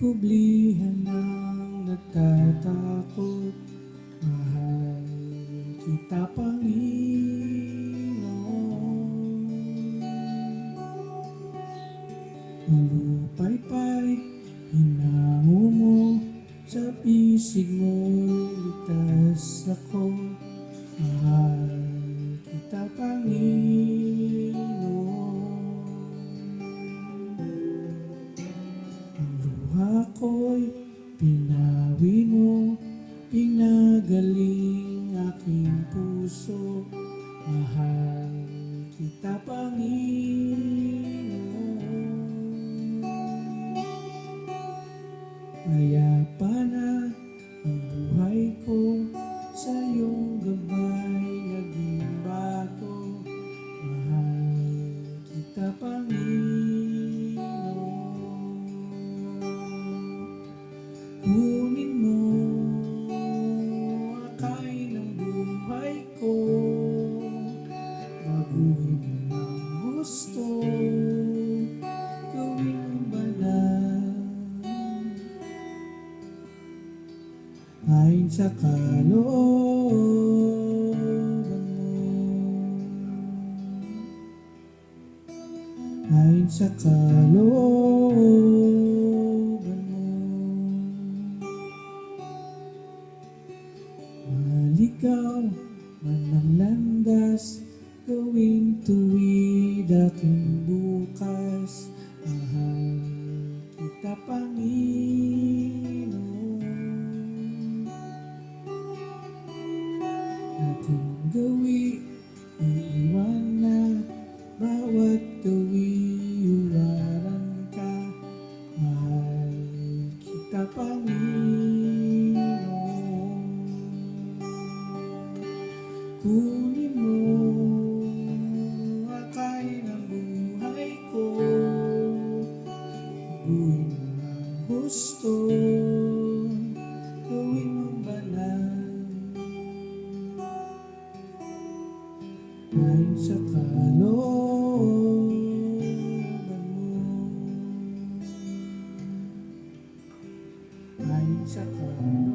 kublihan ng nagtatakot Mahal kita, Panginoon. Malupay-pay, hinango mo Sa pisig mo'y ligtas ako. Mahal kita, Panginoon luha ko'y pinawi mo. Pinagaling aking puso. Mahal kita, Panginoon. Payapa na ang buhay Ayon sa kalooban mo. Ayon sa kalooban mo. Maligaw man ang landas Gawing tuwid aking bukas Kunin mo akay ng buhay ko. Buhin mo gusto. Gawin mo banal Ayon sa kalooban mo. Sa kalooban